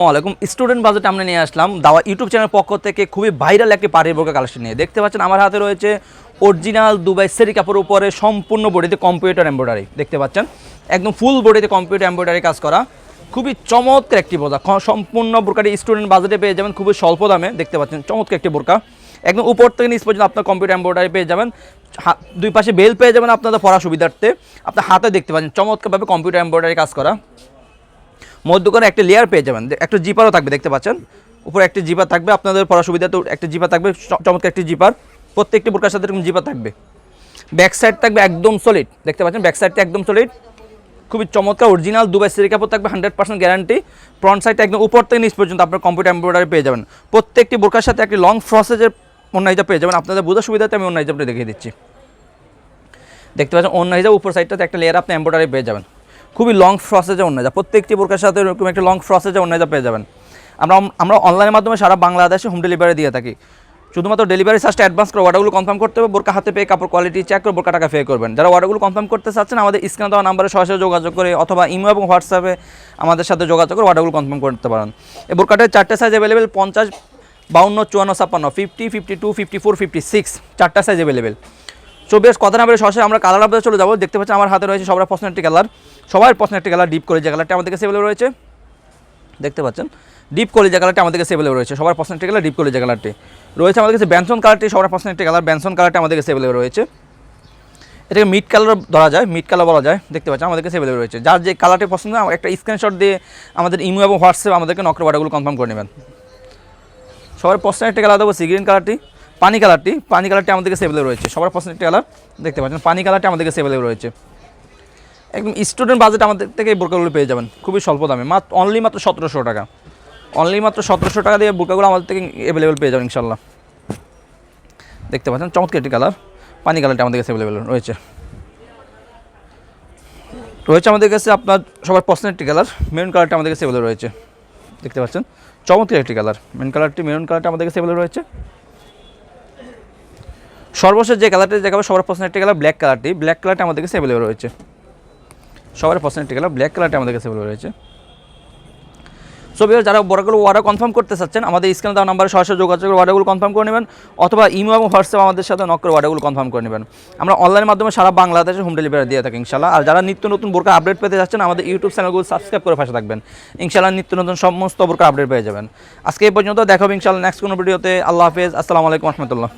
আসসালামাইকুম student budget আমরা নিয়ে আসলাম দাওয়া ইউটিউব চ্যানেল পক্ষ থেকে খুবই ভাইরাল একটি পার্টির বোরকা কালেকশন নিয়ে। দেখতে পাচ্ছেন আমার হাতে রয়েছে অরিজিনাল দুবাই সেরি কাপড়ের উপরে সম্পূর্ণ বডিতে কম্পিউটার এমব্রয়ডারি দেখতে পাচ্ছেন? একদম ফুল বডিতে কম্পিউটার এমব্রয়ডারি কাজ করা। খুবই চমৎকার একটি বোরকা সম্পূর্ণ বোরকাটি স্টুডেন্ট বাজেটে পেয়ে যাবেন খুবই স্বল্প দামে। দেখতে পাচ্ছেন, চমৎকার একটি বোরকা একদম উপর থেকে নিচ পর্যন্ত আপনার কম্পিউটার এমব্রয়ডারি পেয়ে যাবেন। দুই পাশে বেল পেয়ে যাবেন আপনাদের পড়া সুবিধার্থে। আপনার হাতে দেখতে পাচ্ছেন, চমৎকারভাবে কম্পিউটার এমব্রয়ডারি কাজ করা। মধ্যখানে একটা লেয়ার পেয়ে যাবেন। একটা জিপারও থাকবে, দেখতে পাচ্ছেন? উপরে একটি জিপার থাকবে, আপনাদের পড়া সুবিধা তো একটা জিপার থাকবে চমৎকার একটি জিপার প্রত্যেকটি বোরকার সাথে এরকম জিপার থাকবে। ব্যাক সাইড থাকবে একদম সলিড দেখতে পাচ্ছেন? ব্যাক সাইডটা একদম সলিড খুবই চমৎকার অরিজিনাল দুবাই সেরি কাপড় থাকবে হান্ড্রেড পার্সেন্ট গ্যারান্টি ফ্রন্ট সাইডটা একদম উপর থেকে নিচ পর্যন্ত আপনার কম্পিউটার এমব্রয়ডারি পেয়ে যাবেন। প্রত্যেকটি বোরকার সাথে একটি লং ফ্রসেজের অন্য হিজাব পেয়ে যাবেন। আপনাদের বোঝার সুবিধাতে আমি অন্য হিজাবটা দেখিয়ে দিচ্ছি। দেখতে পাচ্ছেন? অন্য হিসাবে উপর সাইডটাতে একটা লেয়ার আপনি এম্ব্রয়ডারি পেয়ে যাবেন। খুবই লং ফ্রসেজে যা প্রত্যেকটি বোরকার সাথে এরকম একটা লং ফ্রসেজে যা পেয়ে যাবেন। আমরা আমরা অনলাইনের মাধ্যমে সারা বাংলাদেশে হোম ডেলিভারি দিয়ে থাকি। শুধুমাত্র ডেলিভারি চার্জটা অ্যাডভান্স করে অর্ডারগুলো কনফার্ম করতে হবে, বোরকা হাতে পেয়ে কাপড় কোয়ালিটি চেক করে বোরকা টাকা পে করবেন। যারা অর্ডারগুলো কনফার্ম করতে চাচ্ছেন, আমাদের স্ক্রিনে দেওয়া নাম্বারে সরাসরি যোগাযোগ করে অথবা ইমো এবং হোয়াটসঅ্যাপে আমাদের সাথে যোগাযোগ করে অর্ডারগুলো কনফার্ম করতে পারেন। এই বোরকাটার চারটে সাইজ অ্যাভেলেবেল পঞ্চাশ, বাউন্ন, চুয়ান্ন, ছাপ্পান্ন fifty fifty two fifty four fifty six চারটা সাইজ অ্যাভেলেবেল সো বেশ, কথা না বলে সরাসরি আমরা কালার আপডেট চলে যাব। দেখতে পাচ্ছেন আমার হাতে রয়েছে সবার পছন্দের একটি কালার সবার পছন্দের একটি কালার ডিপ করে যে কালারটা আমাদের কাছে অ্যাভেলেবল রয়েছে। দেখতে পাচ্ছেন? ডিপ কলিজা কালারটা আমাদের কাছে অ্যাভেলেবল রয়েছে। সবার পছন্দের একটি কালার ডিপ কলিজা কালারটি রয়েছে আমাদের কাছে ব্যানসন কালারটি সবার পছন্দের একটি কালার ব্যানসন কালারটা আমাদের কাছে অ্যাভেলেবল রয়েছে। এটাকে মিড কালার ধরা যায় মিড কালার বলা যায়। দেখতে পাচ্ছেন আমাদের কাছে অ্যাভেলেবল রয়েছে। যার যে কালারটি পছন্দ একটা স্ক্রিনশট দিয়ে আমাদের ইমো এবং হোয়াটসঅ্যাপ আমাদেরকে নকর অর্ডারগুলো কনফার্ম করে নেবেন। সবার পছন্দের একটি কালার দেবো সি গ্রিন কালারটি পানি কালারটি পানি কালারটি আমাদের কাছে অ্যাভেলেবল রয়েছে। সবার পছন্দের একটা কালার দেখতে পাচ্ছেন, পানি কালারটি আমাদের কাছে অ্যাভেলেবল রয়েছে। একদম স্টুডেন্ট বাজেট আমাদের থেকে বোরকাগুলো পেয়ে যাবেন, খুবই স্বল্প দামে। মাত্র অনলি মাত্র সতেরোশো টাকা। অনলি মাত্র সতেরোশো টাকা দিয়ে বোরকাগুলো আমাদের থেকে অ্যাভেলেবেল পেয়ে যাবেন ইনশাল্লাহ দেখতে পাচ্ছেন, চমৎকার একটি কালার পানি কালারটি আমাদের কাছে অ্যাভেলেবেল রয়েছে। রয়েছে আমাদের কাছে আপনার সবার পছন্দের একটি কালার মেরুন কালারটা আমাদের কাছে অ্যাভেলেবেল রয়েছে। দেখতে পাচ্ছেন, চমৎকার একটি কালার মেরুন কালারটি মেরুন কালারটা আমাদের কাছে অ্যাভেলেবেল রয়েছে। সর্বশেষ যে কালারটি দেখাবো, সবার পছন্দের একটি কালার ব্ল্যাক কালারটি ব্ল্যাক কালারটা আমাদের কাছে অ্যাভেলেবেল রয়েছে। সবার পছন্দের একটি কালার ব্ল্যাক কালারটি আমাদের কাছে অ্যাভেলেবেল রয়েছে। সো বিয়ার যারা বড়গুলো অর্ডার কনফার্ম করতে চাচ্ছেন, আমাদের স্ক্রিনে দেওয়া নাম্বারে সরাসরি যোগাযোগ করে অর্ডারগুলো কনফার্ম করে নেবেন, অথবা ইমো এবং হোয়াটসঅ্যাপ আমাদের সাথে নক করে অর্ডারগুলো কনফার্ম করে নেবেন। আমরা অনলাইনের মাধ্যমে সারা বাংলাদেশে হোম ডেলিভারি দিয়ে থাকি ইনশাল্লাহ আর যারা নিত্য নতুন বোরকা আপডেট পেতে যাচ্ছেন আমাদের ইউটিউব চ্যানেলগুলো সাবস্ক্রাইব করে পাশে থাকবেন। ইনশাল্লাহ নিত্য নতুন সমস্ত বোরকা আপডেট পেয়ে যাবেন। আজকে এই পর্যন্ত দেখাবো ইনশাল্লাহ নেক্সট কোনো ভিডিওতে আল্লাহ হাফেজ। আসসালামু আলাইকুম রহমতুল্লাহ।